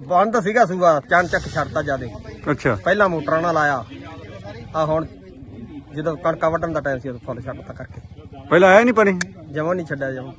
ਬੰਦ ਸੀਗਾ ਸੂਆ ਚੰਨ ਚੱਕ ਛੱਡਤਾ ਜਿਆਦੇ। ਅੱਛਾ। ਪਹਿਲਾਂ ਮੋਟਰਾਂ ਨਾਲ ਆਇਆ। ਆ ਹੁਣ ਜਦੋਂ ਕਣਕਾਂ ਵੱਢਣ ਦਾ ਟਾਈਮ ਸੀ ਉਦੋਂ ਫੁੱਲ ਛੱਡਤਾ ਕਰਕੇ। ਪਹਿਲਾਂ ਆਇਆ ਨਹੀਂ ਪਾਣੀ? ਜਮਾਂ ਨਹੀਂ ਛੱਡਿਆ ਜਮਾਂ।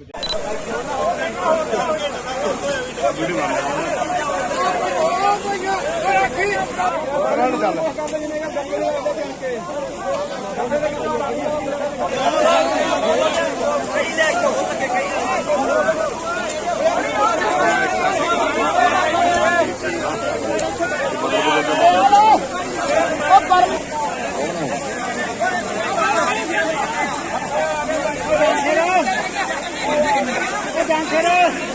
extranjeros.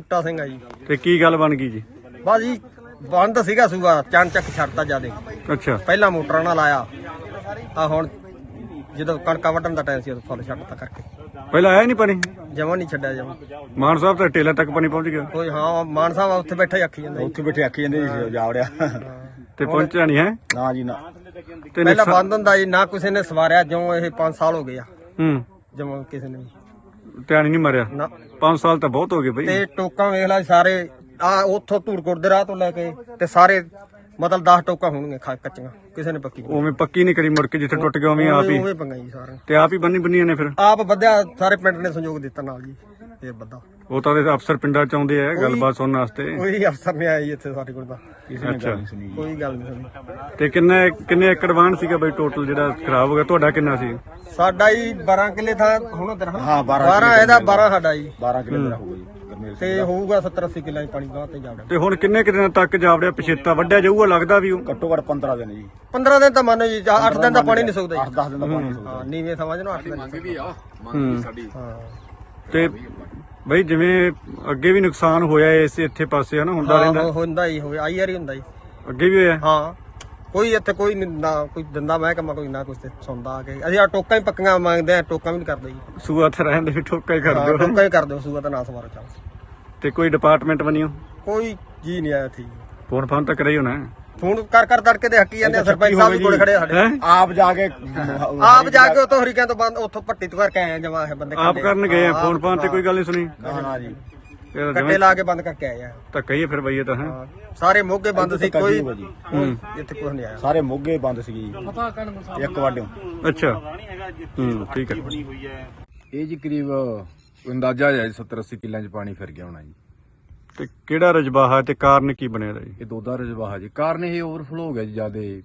ਬੂਟਾ ਸਿੰਘ ਆ ਜੀ। ਤੇ ਕੀ ਗੱਲ ਬਣ ਗਈ ਜੀ? ਬਾਜੀ ਬੰਦ ਸੀਗਾ ਸੂਆ ਚੰਨ ਚੱਕ ਛੱਡਤਾ ਜਿਆਦੇ ਅੱਛਾ। ਪਹਿਲਾਂ ਮੋਟਰਾਂ ਨਾਲ ਆਇਆ। ਆ ਹੁਣ ਜਦੋਂ ਕਣਕਾਂ ਵੱਢਣ ਦਾ ਟਾਈਮ ਸੀ ਉਦੋਂ ਫੁੱਲ ਛੱਡਤਾ ਕਰਕੇ। ਪਹਿਲਾਂ ਆਇਆ ਨਹੀਂ ਪਾਣੀ? ਜਮਾਂ ਨਹੀਂ ਛੱਡਿਆ ਜਮਾਂ। ਮਾਨ ਸਾਹਿਬ ਤਾਂ ਟੇਲਾ ਤੱਕ ਪਾਣੀ ਪਹੁੰਚ ਗਿਆ। ਕੋਈ ਹਾਂ ਮਾਨ ਸਾਹਿਬ ਉੱਥੇ ਬੈਠਾ ਹੀ ਆਖੀ ਜਾਂਦਾ ਜੀ। ਉੱਥੇ ਬੈਠੇ ਆਖੀ ਜਾਂਦੇ ਜੀ ਜਾਵੜਿਆ। ਤੇ ਪਹੁੰਚਿਆ ਨਹੀਂ ਹੈ? ਨਾ ਜੀ ਨਾ। ਤੇ ਪਹਿਲਾਂ ਨੁਕਸਾਨ- ਬੰਦ ਹੁੰਦਾ ਜੀ ਨਾ ਕਿਸੇ ਨੇ ਸਵਾਰਿਆ ਜਿਉਂ ਇਹ 5 ਸਾਲ ਹੋ ਗਏ ਆ। ਹੂੰ। ਜਮਾਂ ਕਿਸੇ ਨੇ ਵੀ। ਹੀ ਨਹੀਂ ਮਾਰਿਆ। ਨਾ। 5 ਸਾਲ ਤਾਂ ਬਹੁਤ ਹੋ ਗਏ ਬਈ। ਤੇ ਟੋਕਾਂ ਵੇਖ ਲੈ ਸਾਰੇ ਆ ਉੱਥੋਂ ਧੂੜਕੋਟ ਦੇ ਰਾਹ ਤੋਂ ਲੈ ਕੇ ਤੇ ਸਾਰੇ ਮਤਲਬ 10 ਟੋਕਾਂ ਹੋਣਗੀਆਂ ਖਾ- ਕੱਚੀਆਂ ਕਿਸੇ ਨੇ ਪੱਕੀ ਨਹੀਂ। ਉਵੇਂ ਪੱਕੀ ਨਹੀਂ ਕਰੀ ਮੁੜ ਕੇ ਜਿੱਥੇ ਟੁੱਟ ਗਿਆ ਉਵੇਂ ਆਪ ਹੀ। ਉਵੇਂ ਪੰਗਾ ਜੀ ਸਾਰਾ ਤੇ ਆਪ ਹੀ ਬੰਨੀ ਬੰਨੀਆਂ ਨੇ ਫਿਰ? ਆਪ ਵਧਿਆ ਸਾਰੇ ਪਿੰਡ ਨੇ ਸਹਿਯੋਗ ਦਿੱਤਾ ਨਾਲ ਜੀ ਇਹ ਬੱਦਾ ਉਹ ਤਾਂ ਉਹਦੇ ਅਫਸਰ ਪਿੰਡਾਂ ਚ ਆਉਂਦੇ ਆ ਗੱਲਬਾਤ ਸੁਣਨ ਵਾਸਤੇ। ਕੋਈ ਅਫਸਰ ਨਹੀਂ ਆਇਆ ਜੀ ਇੱਥੇ ਸਾਡੇ ਕੋਲ ਤਾਂ। ਕਿਸੇ ਨੇ ਅੱਛਾ। ਗੱਲ ਨਹੀਂ ਸੁਣੀ। ਕੋਈ ਗੱਲ ਨਹੀਂ ਸੁਣੀ। ਤੇ ਕਿੰਨੇ ਕਿੰਨੇ ਏਕੜ ਵਾਹਣ ਸੀਗਾ ਬਈ ਟੋਟਲ ਜਿਹੜਾ ਖਰਾਬ ਹੋ ਗਿਆ? ਤੁਹਾਡਾ ਕਿੰਨਾ ਸੀ? ਸਾਡਾ ਹੀ 12 ਕਿੱਲੇ ਥਾਂ ਹੁਣ ਉਧਰ ਹਾਂ, 12 12 ਇਹਦਾ 12 ਸਾਡਾ ਜੀ। 12 ਕਿਲੋਮੀਟਰ ਹੋ ਗਈ ਤੇ ਹੋਊਗਾ 70 80 ਕਿੱਲਾ ਪਾਣੀ ਗਾਂ ਤੇ ਜਾਵੜਾ ਤੇ ਹੁਣ ਕਿੰਨੇ ਕੁ ਦਿਨਾਂ ਤੱਕ ਜਾਵੜਿਆ ਪਛੇਤਾ? ਵੱਢਿਆ ਜਾਊਗਾ ਲੱਗਦਾ ਵੀ ਉਹ ਘੱਟੋ ਘੱਟ 15 ਦਿਨ ਜੀ। 15 ਦਿਨ ਤਾਂ ਮੰਨੋ ਜੀ 8 ਦਿਨ ਦਾ ਪਾਣੀ ਨਹੀਂ ਸੁੱਕਦਾ 8 10 ਦਿਨ ਦਾ ਪਾਣੀ ਸੁੱਕਦਾ ਹਾਂ ਨੀਵੇਂ ਸਮਝ ਲਓ 8 ਦਿਨ। ਹੂੰ। ਹਾਂ। ਤੇ ਬਈ ਜਿਵੇਂ ਅੱਗੇ ਵੀ ਨੁਕਸਾਨ ਹੋਇਆ ਇਸ ਇੱਥੇ ਪਾਸੇ ਹਨਾ ਹੁੰਦਾ ਰਹਿੰਦਾ? ਹਾਂ, ਹੁੰਦਾ ਹੀ ਹੋਵੇ ਆਈ ਵਾਰੀ ਹੁੰਦਾ ਹੀ ਅੱਗੇ ਵੀ ਹੋਇਆ? ਹਾਂ। ਕੋਈ ਇੱਥੇ ਕੋਈ ਨੀ- ਨਾ ਕੋਈ ਦਿੰਦਾ ਮੈਂ ਕਮਾ ਕੋਈ ਨਾ ਕੁਛ ਤੇ ਸੁਣਦਾ ਆ ਕੇ। ਅਸੀਂ ਆ ਟੋਕਾਂ ਹੀ ਪੱਕੀਆਂ ਮੰਗਦੇ ਆ ਟੋਕਾਂ ਵੀ ਨਹੀਂ ਕਰਦੇ ਜੀ। ਸੂਆ ਤੇ ਰਹਿੰਦੇ ਵੀ ਠੋਕਾ ਹੀ ਕਰ ਹਾਂ, ਦਿਓ ਟੋਕਾਂ ਹੀ ਕਰਦੇ ਹੋ ਸੂਆ ਤਾਂ ਨਾ ਸਵਾਰੋ ਚੱਲ। ਤੇ ਕੋਈ ਡਿਪਾਰਟਮੈਂਟ ਬਣਿਓ ਕੋਈ ਜੀ ਨਹੀਂ ਆਇਆ ਇੱਥੇ ਫੋਨ ਫਾਨ ਤਾਂ ਕਰਿਆ ਹੀ ਹੋਣਾ ਫੋਨ ਕਰ ਕਰ ਤੜਕੇ ਤੇ ਹੱਕੀ ਜਾਂਦੇ ਆ ਸਰਪੰਚ ਸਾਹਿਬ ਵੀ ਕੋਲ ਖੜੇ ਆ ਸਾਡੇ। ਹੈ? ਆਪ ਜਾ ਕੇ ਆਪ ਜਾ ਕੇ ਉਤੋਂ ਹਰੀਕਾਂ ਤੋਂ ਬੰਦ ਉੱਥੋਂ ਪੱਟੀ ਤੋਂ ਕਰਕੇ ਆਏ ਆ ਜਮਾ ਇਹ ਬੰਦੇ ਆਪ ਕਰਨ ਗਏ ਆ ਫੋਨ ਫਾਨ ਤੇ ਕੋਈ ਗੱਲ ਨਹੀਂ ਸੁਣੀ। ਨਾ ਨਾ ਜੀ ਇਹ ਕੱਟੇ ਲਾ ਕੇ ਬੰਦ ਕਰਕੇ ਆਏ ਆ। ਤਾਂ ਕਹੀਏ ਫਿਰ ਬਈ ਇਹ ਤਾਂ ਹੈ? ਸਾਰੇ ਮੋਗੇ ਬੰਦ ਸੀ ਕੋਈ ਇੱਥੇ ਕੁਝ ਨਹੀਂ ਆਇਆ। ਸਾਰੇ ਮੋਗੇ ਬੰਦ ਸੀਗੇ ਜੀ। ਇੱਕ ਵਾਡਿਓ ਅੱਛਾ। ਹੂੰ ਠੀਕ ਹੈ। ਇਹ ਜੀ ਕਰੀਬ ਅੰਦਾਜ਼ਾ ਹੈ 70 80 ਕਿੱਲਿਆਂ 'ਚ ਪਾਣੀ ਫਿਰ ਗਿਆ ਹੋਣਾ ਜੀ। ਤੇ ਕਿਹੜਾ ਰਜਬਾਹਾ ਤੇ ਕਾਰਨ ਕੀ ਬਣਿਆ ਦਾ ਜੀ? ਇਹ ਦੋਦਾ ਰਜਵਾਹਾ ਜੀ। ਕਾਰਨ ਇਹ ਓਵਰਫਲੋ ਹੋ ਗਿਆ ਜੀ ਜਿਆਦੇ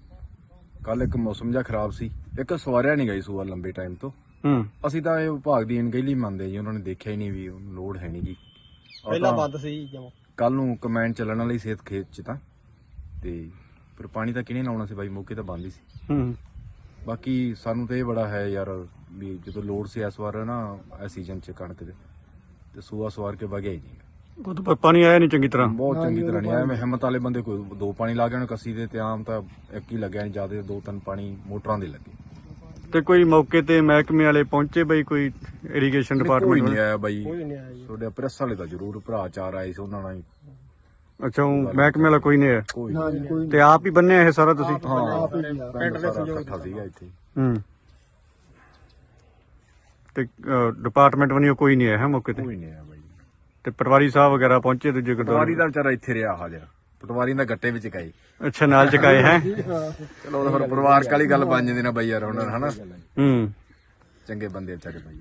ਕੱਲ ਇੱਕ ਮੌਸਮ ਜਿਹਾ ਖਰਾਬ ਸੀ। ਇੱਕ ਸਵਾਰਿਆ ਨਹੀਂ ਗਈ ਸੂਆ ਲੰਬੇ ਟਾਈਮ ਤੋਂ। ਹੂੰ। ਅਸੀਂ ਤਾਂ ਇਹ ਵਿਭਾਗ ਦੀ ਅਣਗਹਿਲੀ ਮੰਨਦੇ ਜੀ ਉਹਨਾਂ ਨੇ ਦੇਖਿਆ ਹੀ ਨਹੀਂ ਵੀ ਉਹਨੂੰ ਲੋਡ ਹੈ ਨਹੀਂ ਜੀ। ਪਹਿਲਾਂ ਬੰਦ ਸੀ ਜਮਾ। ਕੱਲ ਨੂੰ ਕਮੈਂਡ ਚੱਲਣ ਵਾਲੀ ਸਿਹਤ ਖੇਤ 'ਚ ਤਾਂ। ਤੇ ਫਿਰ ਪਾਣੀ ਤਾਂ ਕਿਹਨੇ ਲਾਉਣਾ ਸੀ ਬਾਈ? ਮੌਕੇ ਤਾਂ ਬੰਦ ਹੀ ਸੀ। ਹੂੰ। ਬਾਕੀ ਸਾਨੂੰ ਤਾਂ ਇਹ ਬੜਾ ਹੈ ਯਾਰ ਵੀ ਜਦੋਂ ਲੋਡ ਸੀ ਇਸ ਵਾਰ ਨਾ ਇਸ ਸੀਜ਼ਨ 'ਚ ਕਣਕ ਦੇ। ਤੇ ਸੂਆ ਸਵਾਰ ਕੇ ਵਗਿਆ ਹੀ ਨਹੀਂ। ਉਹ ਤਾਂ ਪਾਣੀ ਆਇਆ ਨਹੀਂ ਚੰਗੀ ਤਰ੍ਹਾਂ। ਬਹੁਤ ਚੰਗੀ ਤਰ੍ਹਾਂ ਨਹੀਂ ਆਇਆ। ਮੈਂ ਹਿੰਮਤ ਵਾਲੇ ਬੰਦੇ ਕੋਈ ਦੋ ਪਾਣੀ ਲਾ ਗਏ ਨੇ ਕੱਸੀ ਦੇ ਤੇ ਆਮ ਤਾਂ ਇੱਕ ਹੀ ਲੱਗਿਆ ਨਹੀਂ ਜ਼ਿਆਦਾ ਦੋ ਤਿੰਨ ਪਾਣੀ ਮੋਟਰਾਂ ਦੇ ਲੱਗੇ। ਤੇ ਕੋਈ ਮੌਕੇ ਤੇ ਮਹਿਕਮੇ ਵਾਲੇ ਪਹੁੰਚੇ ਬਈ ਕੋਈ ਇਰੀਗੇਸ਼ਨ ਕੋਈ ਡਿਪਾਰਟਮੈਂਟ ਨਹੀਂ ਆਇਆ ਬਾਈ। ਕੋਈ ਨਹੀਂ ਆਇਆ ਜੀ। ਤੁਹਾਡੇ ਪ੍ਰੈਸ ਵਾਲੇ ਤਾਂ ਜ਼ਰੂਰ ਭਰਾ ਚਾਰ ਆਏ ਸੀ ਉਹਨਾਂ ਨਾਲ ਹੀ। ਅੱਛਾ ਉਹ ਮਹਿਕਮੇ ਵਾਲਾ ਕੋਈ ਨਹੀਂ ਆਇਆ? ਕੋਈ ਨਹੀਂ। ਤੇ ਆਪ ਹੀ ਬੰਨਿਆ ਇਹ ਸਾਰਾ ਤੁਸੀਂ? ਹਾਂ ਪਿੰਡ ਦੇ ਇਕੱਠਾ ਸੀਗਾ ਇੱਥੇ। ਹੂੰ। ਤੇ ਡਿਪਾਰਟਮੈਂਟ ਵਨਿਓ ਕੋਈ ਨਹੀਂ ਆਇਆ ਹੈ ਮੌਕੇ ਤੇ? ਕੋਈ ਨਹੀਂ ਆਇਆ ਬਾਈ। ਤੇ ਪਟਵਾਰੀ ਸਾਹਿਬ ਵਗੈਰਾ ਪਹੁੰਚੇ ਦੂਜੇ ਪਟਵਾਰੀ ਗੁਰਦੁਆਰੇ ਦਾ ਵਿਚਾਰਾ ਇੱਥੇ ਰਿਹਾ ਹਾਜ਼ਰ ਪਟਵਾਰੀ ਦਾ ਗੱਟੇ ਵਿੱਚ ਗਏ ਅੱਛਾ ਨਾਲ ਚਕਾਏ ਹੈ? ਚਲੋ ਉਹ ਫਿਰ ਪਰਿਵਾਰਕ ਵਾਲੀ ਗੱਲ ਬਣ ਜਾਂਦੀ ਨਾ ਬਾਈ ਯਾਰ ਨਾਲ ਹਨਾ? ਹੂੰ। ਚੰਗੇ ਬੰਦੇ ਵਿਚਾਰੇ ਬਾਈ।